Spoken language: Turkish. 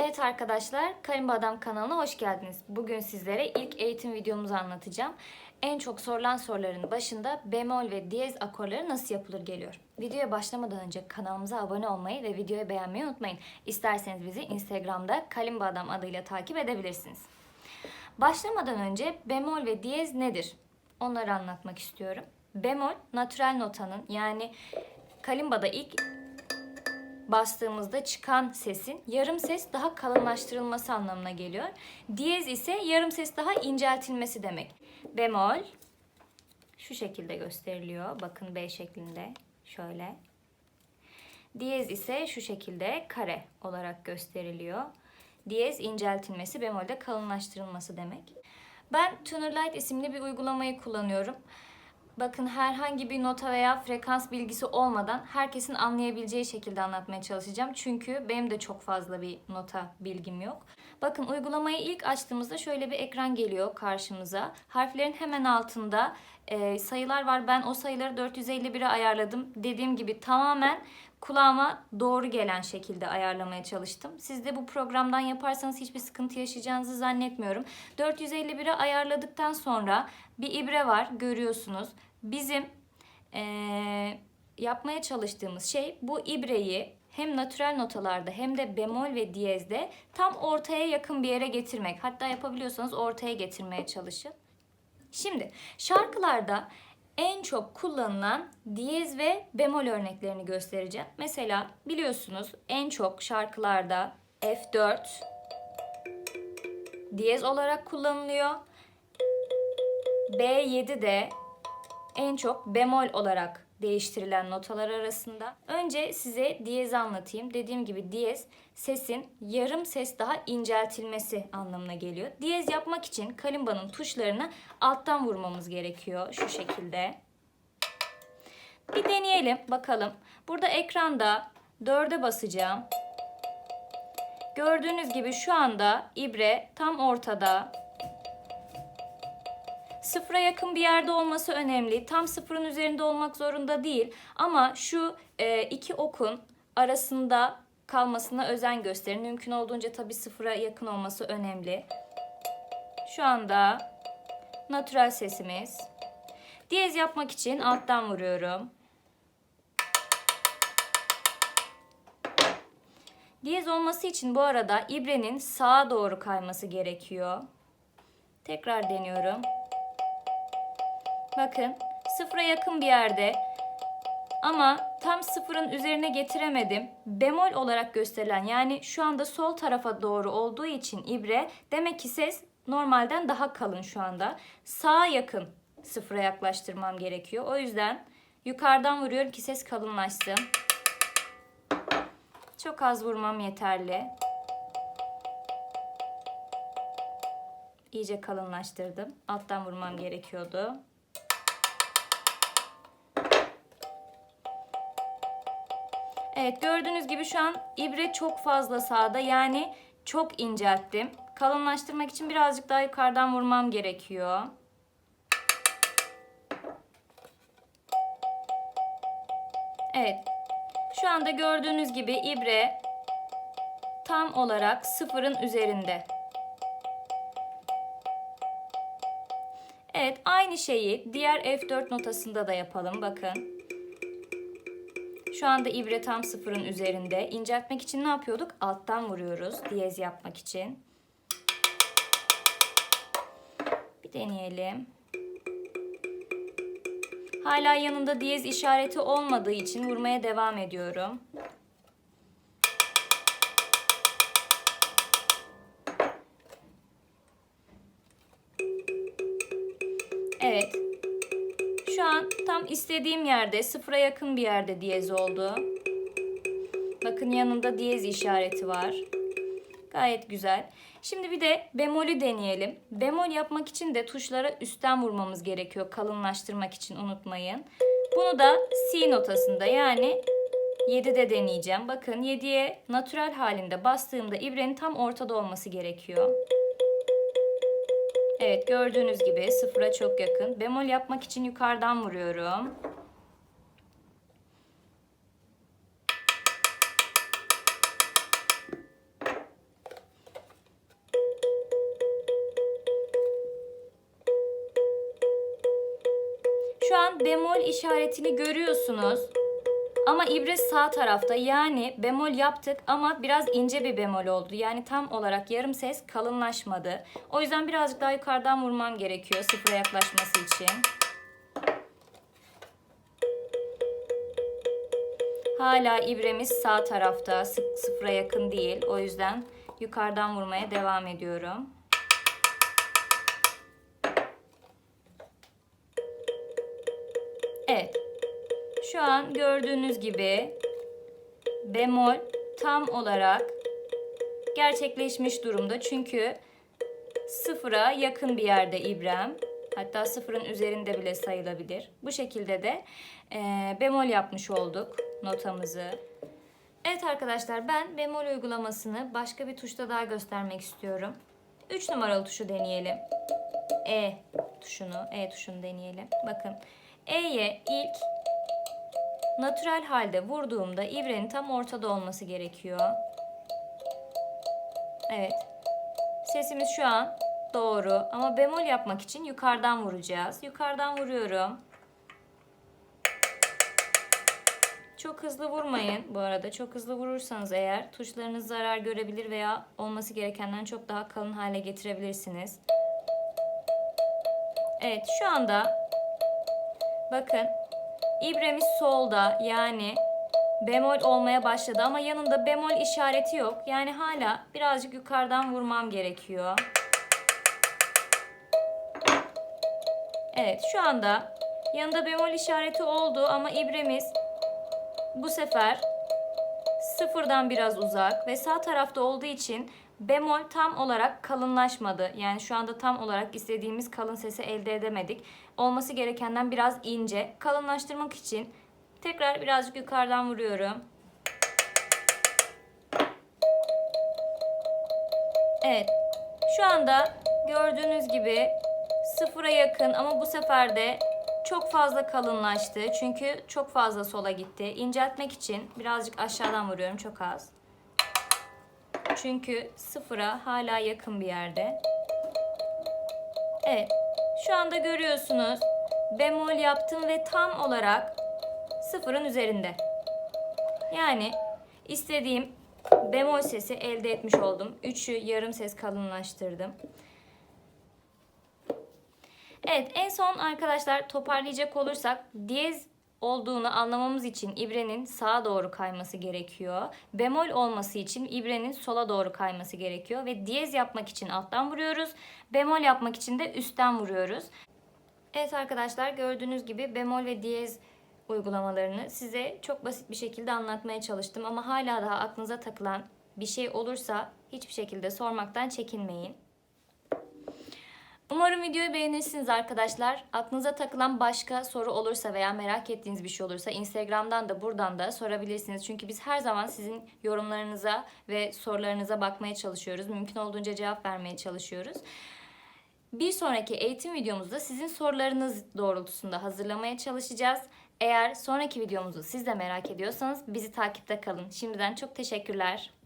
Evet arkadaşlar, Kalimba Adam kanalına hoş geldiniz. Bugün sizlere ilk eğitim videomuzu anlatacağım. En çok sorulan soruların başında bemol ve diyez akorları nasıl yapılır geliyor. Videoya başlamadan önce kanalımıza abone olmayı ve videoyu beğenmeyi unutmayın. İsterseniz bizi Instagram'da Kalimba Adam adıyla takip edebilirsiniz. Başlamadan önce bemol ve diyez nedir? Onları anlatmak istiyorum. Bemol, natürel notanın yani kalimbada ilk bastığımızda çıkan sesin yarım ses daha kalınlaştırılması anlamına geliyor. Diyez ise yarım ses daha inceltilmesi demek. Bemol şu şekilde gösteriliyor. Bakın B şeklinde şöyle. Diyez ise şu şekilde kare olarak gösteriliyor. Diyez inceltilmesi, bemolde kalınlaştırılması demek. Ben Tunerlight isimli bir uygulamayı kullanıyorum. Bakın herhangi bir nota veya frekans bilgisi olmadan herkesin anlayabileceği şekilde anlatmaya çalışacağım. Çünkü benim de çok fazla bir nota bilgim yok. Bakın uygulamayı ilk açtığımızda şöyle bir ekran geliyor karşımıza. Harflerin hemen altında e, sayılar var. Ben o sayıları 451'e ayarladım. Dediğim gibi tamamen kulağıma doğru gelen şekilde ayarlamaya çalıştım. Siz de bu programdan yaparsanız hiçbir sıkıntı yaşayacağınızı zannetmiyorum. 451'e ayarladıktan sonra bir ibre var görüyorsunuz. Bizim eee, yapmaya çalıştığımız şey bu ibreyi hem natürel notalarda hem de bemol ve diyezde tam ortaya yakın bir yere getirmek. Hatta yapabiliyorsanız ortaya getirmeye çalışın. Şimdi şarkılarda en çok kullanılan diyez ve bemol örneklerini göstereceğim. Mesela biliyorsunuz en çok şarkılarda F4 diyez olarak kullanılıyor. B7 de en çok bemol olarak değiştirilen notalar arasında. Önce size diyezi anlatayım. Dediğim gibi diyez sesin yarım ses daha inceltilmesi anlamına geliyor. Diyez yapmak için kalimbanın tuşlarını alttan vurmamız gerekiyor şu şekilde. Bir deneyelim bakalım. Burada ekranda 4'e basacağım. Gördüğünüz gibi şu anda ibre tam ortada. Sıfıra yakın bir yerde olması önemli. Tam sıfırın üzerinde olmak zorunda değil. Ama şu e, iki okun arasında kalmasına özen gösterin. Mümkün olduğunca tabii sıfıra yakın olması önemli. Şu anda natürel sesimiz. Diyez yapmak için alttan vuruyorum. Diyez olması için bu arada ibrenin sağa doğru kayması gerekiyor. Tekrar deniyorum. Bakın sıfıra yakın bir yerde ama tam sıfırın üzerine getiremedim. Bemol olarak gösterilen yani şu anda sol tarafa doğru olduğu için ibre demek ki ses normalden daha kalın şu anda. Sağa yakın sıfıra yaklaştırmam gerekiyor. O yüzden yukarıdan vuruyorum ki ses kalınlaşsın. Çok az vurmam yeterli. İyice kalınlaştırdım. Alttan vurmam gerekiyordu. Evet gördüğünüz gibi şu an ibre çok fazla sağda yani çok incelttim. Kalınlaştırmak için birazcık daha yukarıdan vurmam gerekiyor. Evet. Şu anda gördüğünüz gibi ibre tam olarak sıfırın üzerinde. Evet aynı şeyi diğer F4 notasında da yapalım. Bakın. Şu anda ibre tam sıfırın üzerinde. İnceltmek için ne yapıyorduk? Alttan vuruyoruz diyez yapmak için. Bir deneyelim. Hala yanında diyez işareti olmadığı için vurmaya devam ediyorum. İstediğim yerde, sıfıra yakın bir yerde diyez oldu. Bakın yanında diyez işareti var. Gayet güzel. Şimdi bir de bemolü deneyelim. Bemol yapmak için de tuşlara üstten vurmamız gerekiyor. Kalınlaştırmak için unutmayın. Bunu da C notasında yani 7'de deneyeceğim. Bakın 7'ye natürel halinde bastığımda ibrenin tam ortada olması gerekiyor. Evet gördüğünüz gibi sıfıra çok yakın. Bemol yapmak için yukarıdan vuruyorum. Şu an bemol işaretini görüyorsunuz. Ama ibre sağ tarafta yani bemol yaptık ama biraz ince bir bemol oldu. Yani tam olarak yarım ses kalınlaşmadı. O yüzden birazcık daha yukarıdan vurmam gerekiyor sıfıra yaklaşması için. Hala ibremiz sağ tarafta sıfıra yakın değil. O yüzden yukarıdan vurmaya devam ediyorum. Evet. Şu an gördüğünüz gibi bemol tam olarak gerçekleşmiş durumda. Çünkü sıfıra yakın bir yerde ibrem. Hatta sıfırın üzerinde bile sayılabilir. Bu şekilde de e, bemol yapmış olduk notamızı. Evet arkadaşlar ben bemol uygulamasını başka bir tuşta daha göstermek istiyorum. 3 numaralı tuşu deneyelim. E tuşunu, E tuşunu deneyelim. Bakın E'ye ilk natural halde vurduğumda ibrenin tam ortada olması gerekiyor. Evet. Sesimiz şu an doğru ama bemol yapmak için yukarıdan vuracağız. Yukarıdan vuruyorum. Çok hızlı vurmayın bu arada. Çok hızlı vurursanız eğer tuşlarınız zarar görebilir veya olması gerekenden çok daha kalın hale getirebilirsiniz. Evet şu anda bakın ibremiz solda yani bemol olmaya başladı ama yanında bemol işareti yok. Yani hala birazcık yukarıdan vurmam gerekiyor. Evet şu anda yanında bemol işareti oldu ama ibremiz bu sefer sıfırdan biraz uzak ve sağ tarafta olduğu için bemol tam olarak kalınlaşmadı. Yani şu anda tam olarak istediğimiz kalın sesi elde edemedik. Olması gerekenden biraz ince. Kalınlaştırmak için tekrar birazcık yukarıdan vuruyorum. Evet. Şu anda gördüğünüz gibi sıfıra yakın ama bu sefer de çok fazla kalınlaştı. Çünkü çok fazla sola gitti. İnceltmek için birazcık aşağıdan vuruyorum çok az. Çünkü sıfıra hala yakın bir yerde. Evet. Şu anda görüyorsunuz. Bemol yaptım ve tam olarak sıfırın üzerinde. Yani istediğim bemol sesi elde etmiş oldum. Üçü yarım ses kalınlaştırdım. Evet en son arkadaşlar toparlayacak olursak diyez olduğunu anlamamız için ibrenin sağa doğru kayması gerekiyor. Bemol olması için ibrenin sola doğru kayması gerekiyor ve diyez yapmak için alttan vuruyoruz. Bemol yapmak için de üstten vuruyoruz. Evet arkadaşlar gördüğünüz gibi bemol ve diyez uygulamalarını size çok basit bir şekilde anlatmaya çalıştım ama hala daha aklınıza takılan bir şey olursa hiçbir şekilde sormaktan çekinmeyin. Umarım videoyu beğenirsiniz arkadaşlar. Aklınıza takılan başka soru olursa veya merak ettiğiniz bir şey olursa Instagram'dan da buradan da sorabilirsiniz. Çünkü biz her zaman sizin yorumlarınıza ve sorularınıza bakmaya çalışıyoruz. Mümkün olduğunca cevap vermeye çalışıyoruz. Bir sonraki eğitim videomuzda sizin sorularınız doğrultusunda hazırlamaya çalışacağız. Eğer sonraki videomuzu siz de merak ediyorsanız bizi takipte kalın. Şimdiden çok teşekkürler.